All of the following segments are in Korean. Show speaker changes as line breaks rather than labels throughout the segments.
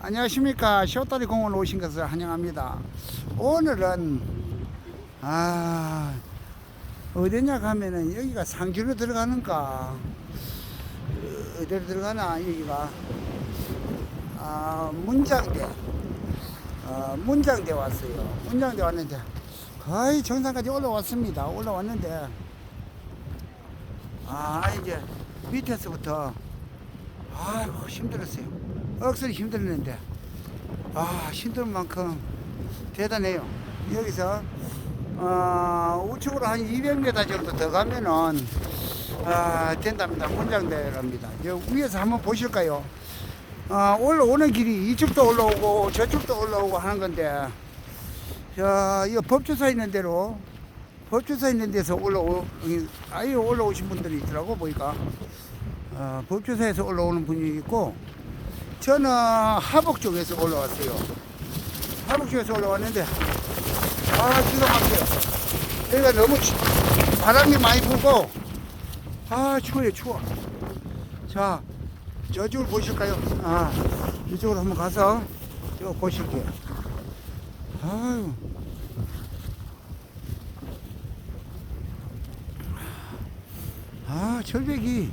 안녕하십니까. 쇼다리 공원 오신 것을 환영합니다. 오늘은 아 어디냐 가면은 여기가 상주로 들어가는가? 어디로 들어가나 여기가? 아 문장대. 어, 문장대 왔어요. 문장대 왔는데 거의 정상까지 올라왔습니다. 올라왔는데 아 이제 밑에서부터 아이고 힘들었어요 억수로 힘들었는데. 아 힘든 만큼 대단해요. 여기서 어, 우측으로 한 200m 정도 더 가면은 아, 된답니다. 문장대랍니다. 저 위에서 한번 보실까요? 아, 올라오는 길이 이쪽도 올라오고 저쪽도 올라오고 하는 건데 자, 이거 법조사 있는 대로 법조사 있는 데서 올라오 아예 올라오신 분들이 있더라고 보니까. 어, 법조사에서 올라오는 분이 있고 저는 하복 쪽에서 올라왔어요. 하복 쪽에서 올라왔는데 아 기가 막혀요. 여기가 너무 추, 바람이 많이 불고 아 추워요 추워. 자 저쪽을 보실까요? 아 이쪽으로 한번 가서 저 보실게요. 아유. 아 절벽이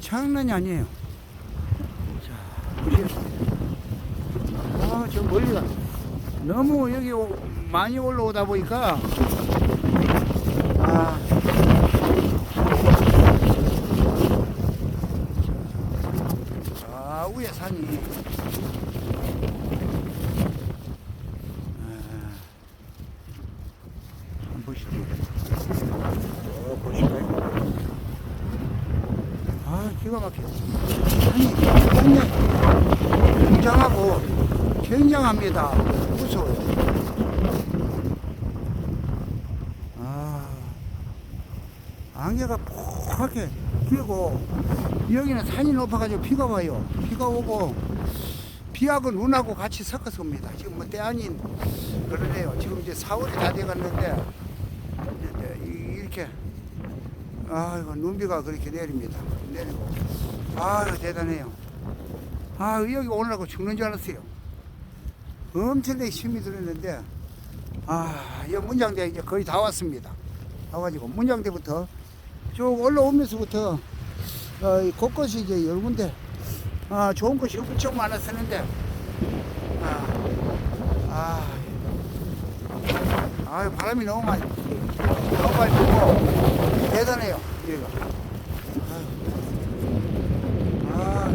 장난이 아니에요. 아, 저 멀리 가 너무 여기 오- 많이 올라오다 보니까 아, 아 위에 산이 아, 한번 보실게요. 어, 보실까요? 아 기가 막혀. 아니 굉장히 굉장합니다. 무서워요. 아 안개가 포하게 끼고 여기는 산이 높아가지고 비가 와요. 비가 오고 비하고 눈하고 같이 섞어서 옵니다. 지금 뭐 때 아닌 그러네요. 지금 이제 4월이 다 돼갔는데 이렇게 아이고 눈비가 그렇게 내립니다. 내리고 아유 대단해요. 아 여기 오느라고 죽는 줄 알았어요. 엄청나게 힘이 들었는데 아 이 문장대 이제 거의 다 왔습니다. 와가지고 문장대부터 쭉 올라오면서부터 어, 이 곳곳이 이제 열 군데 아 좋은 곳이 엄청 많았었는데 아, 아, 아 바람이 너무 많이 너무 많이 불고 대단해요 여기가 아,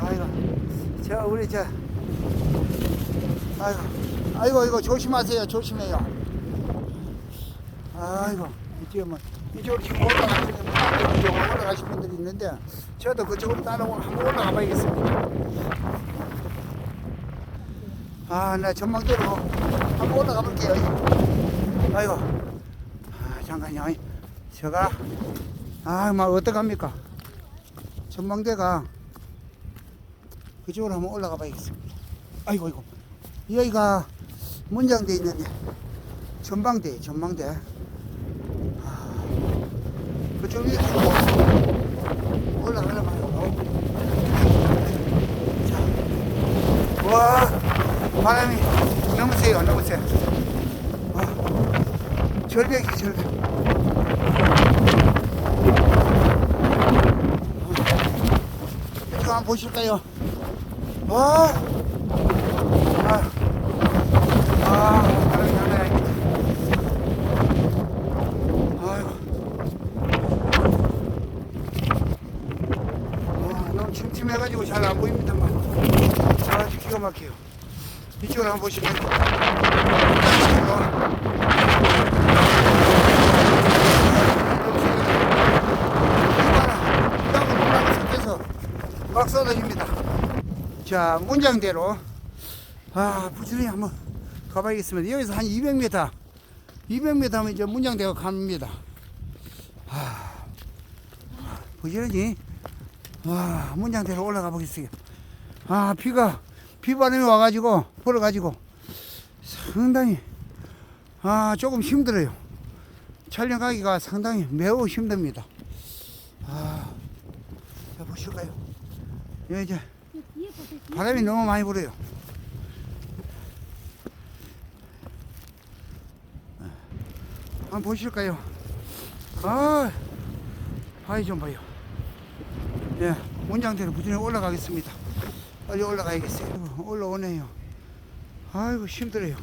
아이고 저 우리 저 아이고 아이고 이거 조심하세요. 조심해요. 아이고 이쪽에 뭐 이쪽으로 지금 올라가시는 분들 올라가신 분들이 있는데 저도 그쪽으로 따라오고 한번 올라가 봐야겠습니다. 아나 전망대로 한번 올라가 볼게요. 아이고 아 잠깐요. 제가 아막 어떡합니까? 전망대가 그쪽으로 한번 올라가 봐야겠습니다. 아이고 아이고. 여기가 문장대 있는데 전망대 전망대. 아, 그쪽 위에 봐요. 자, 와 바람이 너무 세요 너무 세 아, 절벽이 절벽. 보실까요? 와, 아, 아, 바람이 장난 아닙니다. 아이고. 와, 너무 침침해가지고 잘 안 보입니다만. 아주 기가 막혀요. 이쪽으로 한번 보실까요? 막 쏟아집니다. 자, 문장대로 아, 부지런히 한번 가봐야겠습니다. 여기서 한 200m, 200m 하면 이제 문장대가 갑니다. 아, 부지런히 와, 문장대로 올라가 보겠어요. 아, 비가 비바람이 와가지고 불어가지고 상당히 아 조금 힘들어요. 촬영하기가 상당히 매우 힘듭니다. 아, 자, 보실까요? 여기 이제. 바람이 너무 많이 불어요. 한번 보실까요? 아, 바위 좀 봐요. 예, 원장대로 부지런히 올라가겠습니다. 빨리 올라가야겠어요. 올라오네요. 아이고, 힘들어요.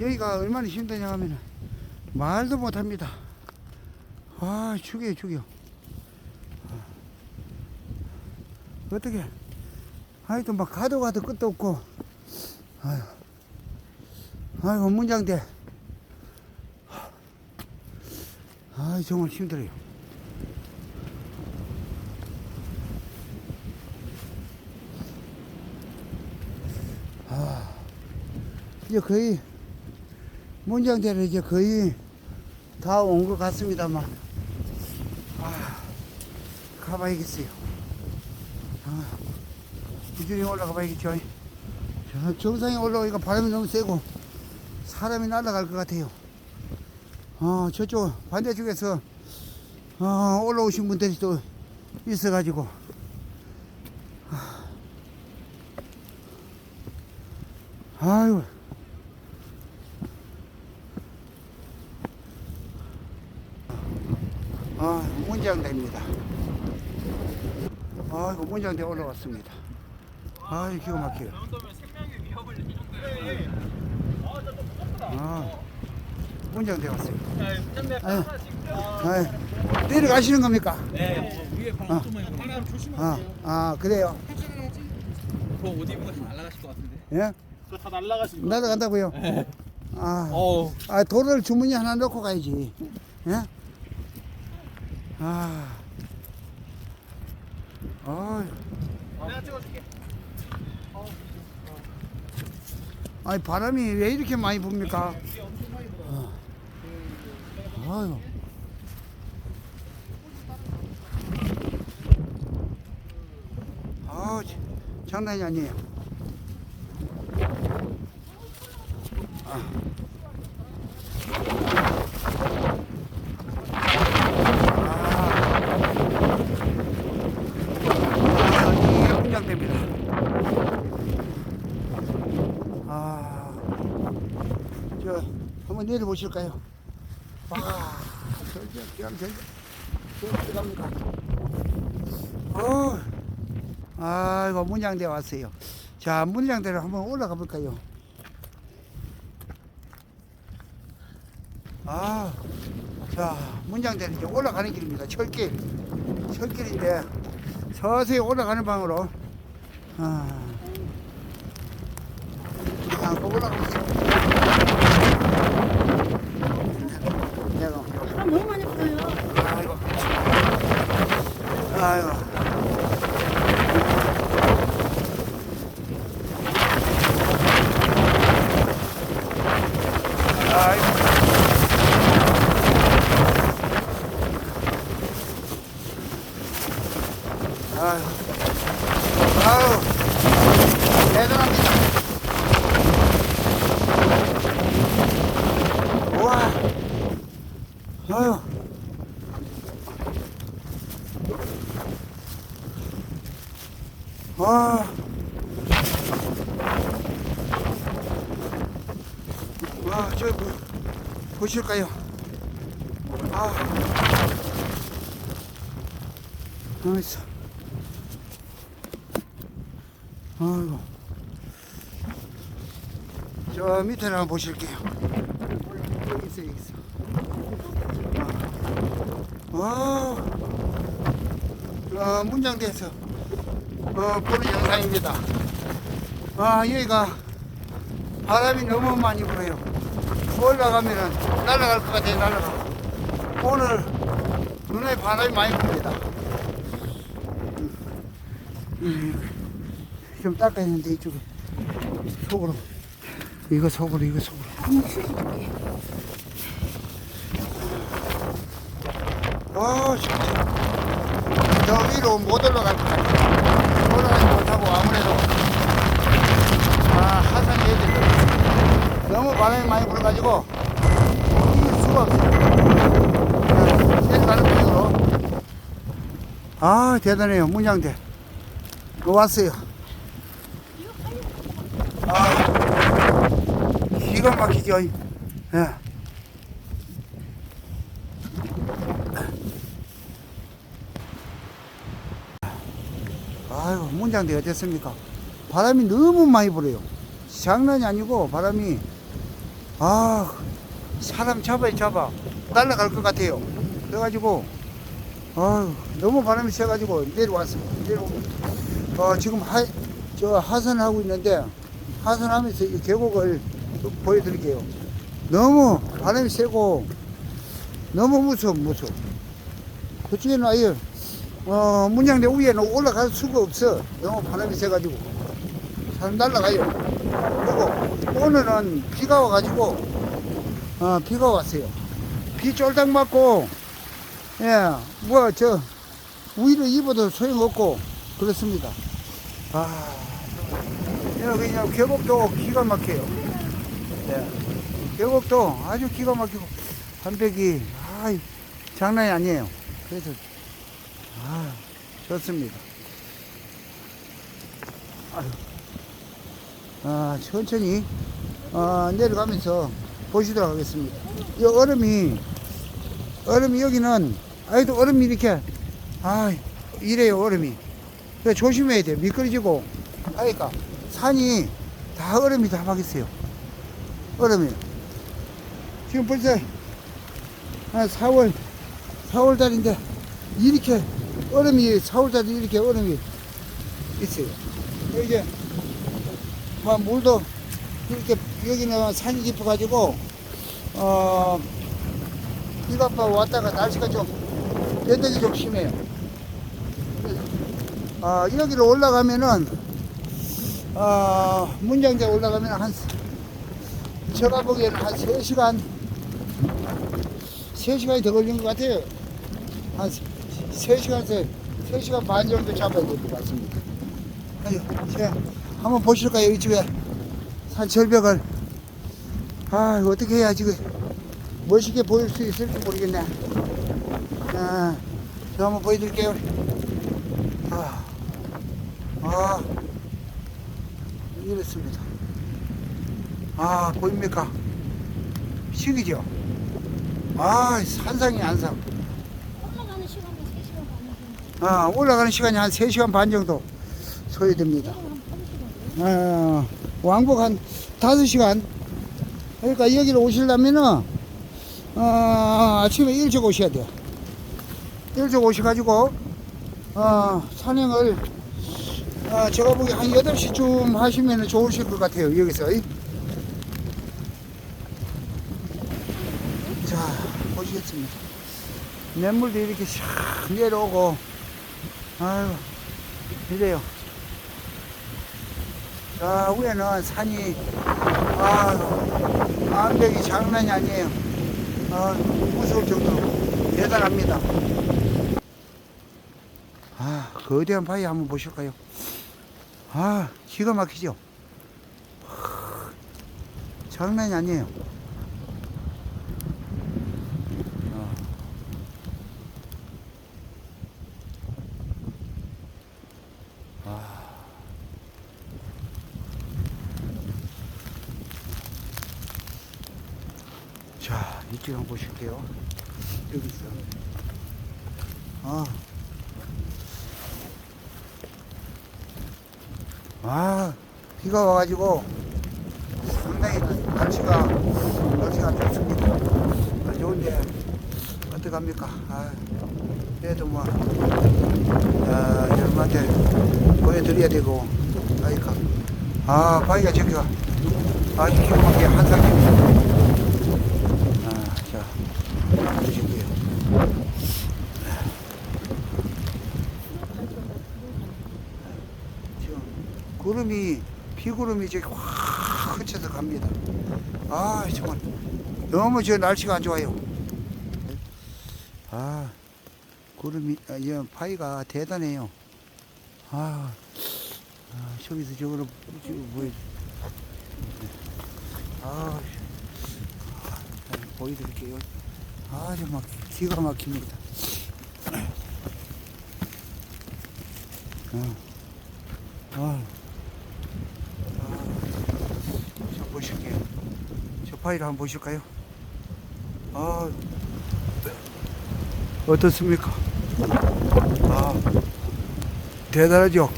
여기가 얼마나 힘드냐 하면은 말도 못합니다. 아, 죽여요, 죽여. 어떻게? 아이도 막 가도 가도 끝도 없고. 아유 아이고 문장대. 아이 정말 힘들어요. 아. 이제 거의 문장대를 이제 거의 다 온 것 같습니다만. 아 가봐야겠어요 부지런히 올라가 봐야겠죠. 저 정상에 올라오니까 바람이 너무 세고 사람이 날아갈 것 같아요. 어, 저쪽 반대쪽에서 어, 올라오신 분들이 또 있어가지고 아유 아 문장대입니다. 아이고 문장대 올라왔습니다. 아이 기가 막혀요. 아 문장대 왔어요. 아유, 아유, 내려가시는 겁니까?
네, 위에 해요. 바람 조심하세요.
아, 아 그래요.
그거 옷 입은 거다 날아가실 것 같은데.
예?
그거 다 날아가실 것
날아간다고요? 아,
어,
아 돌을 주머니 하나 넣고 가야지. 예? 아, 아,
내가 찍어줄게.
아니 바람이 왜 이렇게 많이 붑니까? 어. 아유. 아, 참, 장난이 아니에요. 아, 이게 훈장됩니다. 아, 저 내려 보실까요? 아, 절대 그냥 절대 절대 갑니까? 어, 아, 이거 문장대 왔어요. 자, 문장대로 한번 올라가 볼까요? 아, 자, 문장대는 이제 올라가는 길입니다. 철길, 철길인데 서서히 올라가는 방으로. 아. 아, 그 올라가고 있어. 내가,
바람 너무 많이.
아이고. 아이고. 아이고. 아유. 아유. 대단합니다. 우와. 아유. 아. 와, 저, 뭐, 보실까요? 아. 너무 있어. 아이고. 저 밑에를 한번 보실게요. 여기 있어, 여기 있어. 와. 어, 문장대에서 어, 보는 영상입니다. 아, 여기가 바람이 너무 많이 불어요. 올라가면은 날아갈 것 같아요, 날아가. 오늘 눈에 바람이 많이 붑니다. 음, 좀 닦아야 되는데, 이쪽에. 속으로. 이거 속으로, 이거 속으로. 아, 진짜. 저 위로 못 올라갈 것 같아. 올라가지 못하고 아무래도 아 하산이 해야 돼. 너무 바람이 많이 불어가지고 이길 수가 없어. 내려가는 방으로. 아 아, 대단해요. 문양대. 또 왔어요. 아, 기가 막히죠. 예. 아이고, 문장대 어땠습니까? 바람이 너무 많이 불어요. 장난이 아니고 바람이, 아, 사람 잡아야 잡아. 날아갈 것 같아요. 그래가지고, 아 너무 바람이 세가지고 내려왔어. 내려, 어, 지금 하, 저 하산하고 있는데, 하산하면서 이 계곡을 또 보여드릴게요. 너무 바람이 세고, 너무 무서워, 무서워. 그쪽에는 아예, 어, 문양대 위에는 올라갈 수가 없어. 너무 바람이 세가지고. 사람 날라가요. 그리고 오늘은 비가 와가지고, 어, 비가 왔어요. 비 쫄딱 맞고, 예, 뭐, 저, 위를 입어도 소용없고, 그렇습니다. 아, 여기 그냥 계곡도 기가 막혀요. 예, 계곡도 아주 기가 막히고, 한백이, 아 장난이 아니에요. 그래서, 아, 좋습니다. 아, 천천히, 어, 내려가면서 보시도록 하겠습니다. 이 얼음이, 얼음이 여기는, 아이도 얼음이 이렇게, 아, 이래요, 얼음이. 조심해야 돼. 미끄러지고, 하니까, 산이 다 얼음이 다 박있어요. 얼음이. 지금 벌써, 한 4월, 4월 달인데, 이렇게, 얼음이, 4월 달에 이렇게 얼음이 있어요. 이제, 뭐, 물도, 이렇게, 여기는 산이 깊어가지고, 어, 비가 빠 왔다가 날씨가 좀 변덕이 좀 심해요. 아, 여기로 올라가면은, 어, 문장대 올라가면 한, 제가 보기에는 한 3시간, 3시간이 더 걸린 것 같아요. 한 3시간에서 3시간 반 정도 잡아야 될 것 같습니다. 아유, 제가 한번 보실까요? 이쪽에 산 절벽을. 아, 어떻게 해야 지금 멋있게 보일 수 있을지 모르겠네. 아, 저 한번 보여드릴게요. 아, 아, 이렇습니다. 아, 보입니까? 시기죠? 아, 산상이 안상.
올라가는 시간이 3시간 반이고
아, 올라가는 시간이 한 3시간 반 정도 소요됩니다.
내려가면 한 3시간
어, 왕복 한 5시간. 그러니까 여기로 오시려면은, 어, 아침에 일찍 오셔야 돼요. 일찍 오셔가지고, 어, 산행을, 어, 제가 보기 한 8시쯤 하시면 좋으실 것 같아요, 여기서. 자, 보시겠습니다. 냇물도 이렇게 샥 내려오고, 아유, 이래요. 자, 위에는 산이, 아, 암벽이 장난이 아니에요. 아, 무서울 정도로 대단합니다. 아, 거대한 바위 한번 보실까요? 아, 기가 막히죠? 하, 장난이 아니에요. 아. 자, 이쪽 한번 보실게요. 여기 있어. 아. 아, 비가 와가지고 상당히 날씨가, 날씨가 좋습니다. 아, 좋은데, 어떡합니까? 아, 그래도 뭐, 아, 여러분한테 보여드려야 되고, 그러니까. 아, 바위가 저기가 아주 아, 자, 보실게요. 지금 구름이 비구름이 저기 확 흩쳐서 갑니다. 아, 정말 너무 저 날씨가 안 좋아요. 아, 구름이 아, 이 파이가 대단해요. 아, 아 저기서 저거를 보여. 아, 보여드릴게요. 아, 정말 기가 막힙니다. 어. 아. 아. 자, 보실게요. 저 파일 한번 보실까요? 아, 어떻습니까? 아, 대단하죠?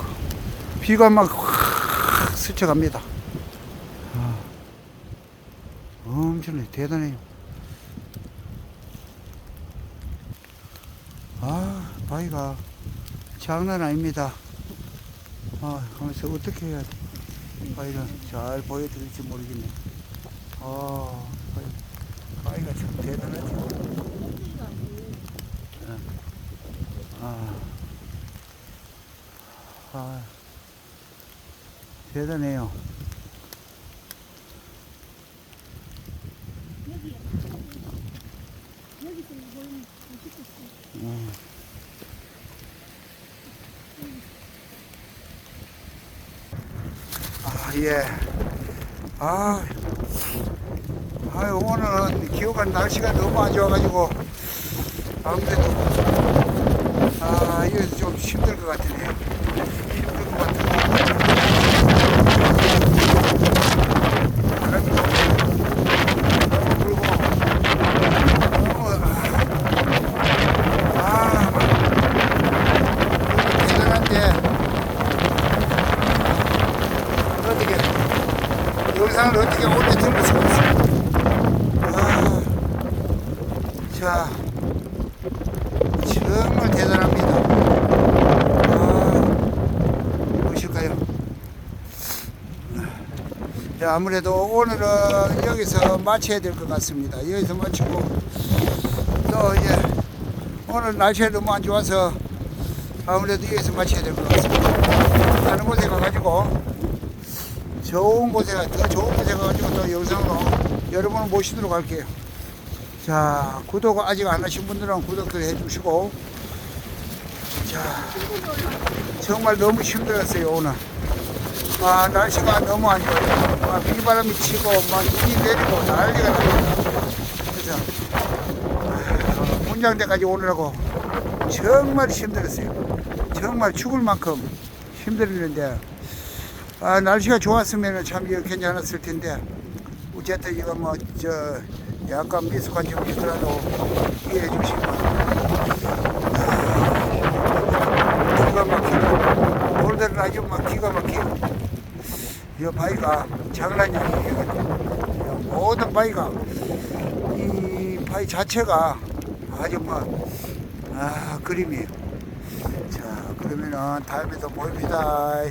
비가 막 확 스쳐갑니다. 아, 엄청나게 대단해요. 아, 바위가 장난 아닙니다. 아, 하면서 어떻게 해야 돼? 바위를 잘 보여드릴지 모르겠네. 아, 바위, 바위가 참 대단하죠. 아, 아, 대단해요. 음. 아, 예. 아, 아유, 오늘은 기후가 날씨가 너무 안 좋아가지고, 아무래도, 아, 이거 좀 힘들 것 같으네요. 힘들 것 같은데. 바람이 너무, 너무 불고, 너무, 아, 대단한데, 어떻게 영상을 어떻게 올려드릴 수가 없어. 아, 자, 정말 대단합니다. 아, 보실까요? 자, 아무래도 오늘은 여기서 마쳐야 될 것 같습니다. 여기서 마치고 또 이제 오늘 날씨가 너무 안 좋아서 아무래도 여기서 마쳐야 될 것 같습니다. 다른 곳에 가가지고 좋은 곳에 가- 더 좋은 곳에 가가지고 또 영상으로 여러분을 모시도록 할게요. 자 구독 아직 안 하신 분들은 구독도 해주시고 자 정말 너무 힘들었어요 오늘. 아 날씨가 너무 안 좋아요. 막 비바람이 치고 막 눈이 내리고 난리가 납니다. 그래서 아, 문장대까지 오느라고 정말 힘들었어요. 정말 죽을 만큼 힘들었는데 아, 날씨가 좋았으면 참 이거 괜찮았을 텐데 어쨌든 이거 뭐 저 약간 미숙한 점이 있더라도 이해해 주시고 아, 기가 막히고 돌들은 아주 막 기가 막히고 이 바위가 장난이 아니에요. 이 모든 바위가 이 바위 자체가 아주 뭐 아 그림이에요. 자 그러면은 다음에 또 모입니다